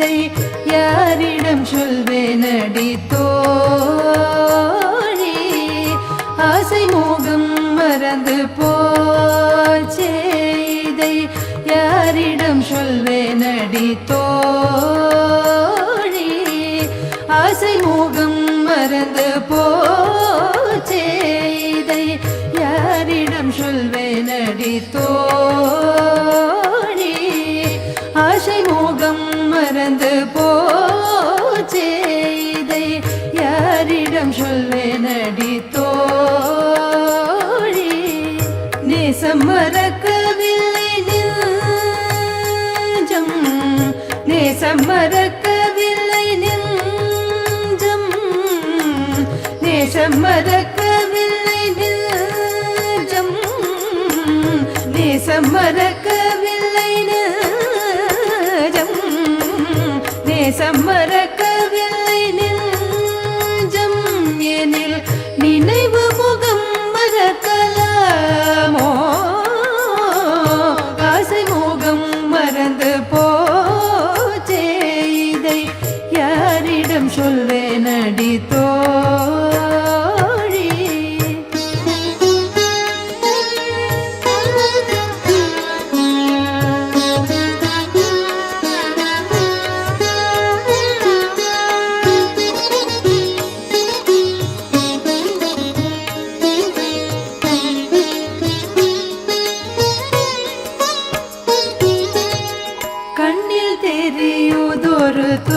இதை யாரிடம் சொல்வேனடி தோழி? ஆசை மோகம் மறந்து போச்சே. இதை யாரிடம் சொல்வேனடி தோழி? ஆசை மோகம் மறந்து போ நேசம் மறக்கவில்லை நெஞ்சம். நேசம் மறக்கவில்லை நெஞ்சம். நேசம் மறக்கவில்லை நேசம் மறக்கவில்லை தெரியுதொரு தோற்றம்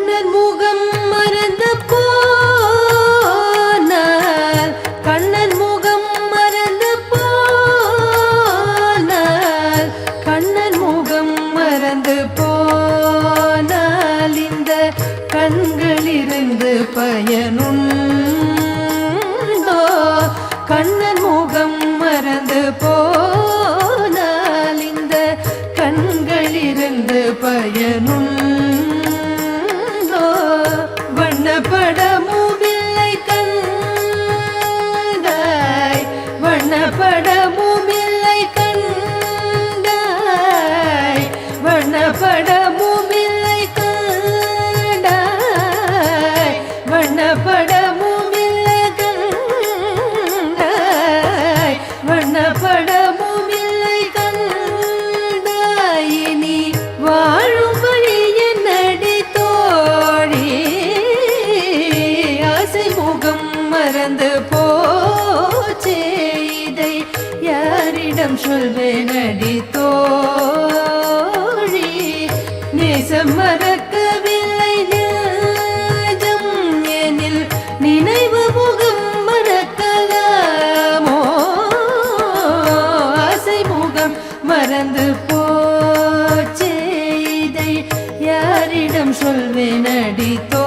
கண்ணர் முகம் மறந்து போனால் கண்ணன் முகம் மறந்து போனால் கண்ணன் முகம் மறந்து போனால் இந்த கண்களிருந்து பயனுண்டோ கண்ணன் முகம் படமும் இல்லை இனி வாழும்படி வழி என்னடி தோழி? ஆசை முகம் மறந்து போச்சே இதை யாரிடம் சொல்வேனடி தோழி? நேசம் மறக்க ஆசை முகம் மறந்து போச்சே. இதை யாரிடம் சொல்வேனடி தோ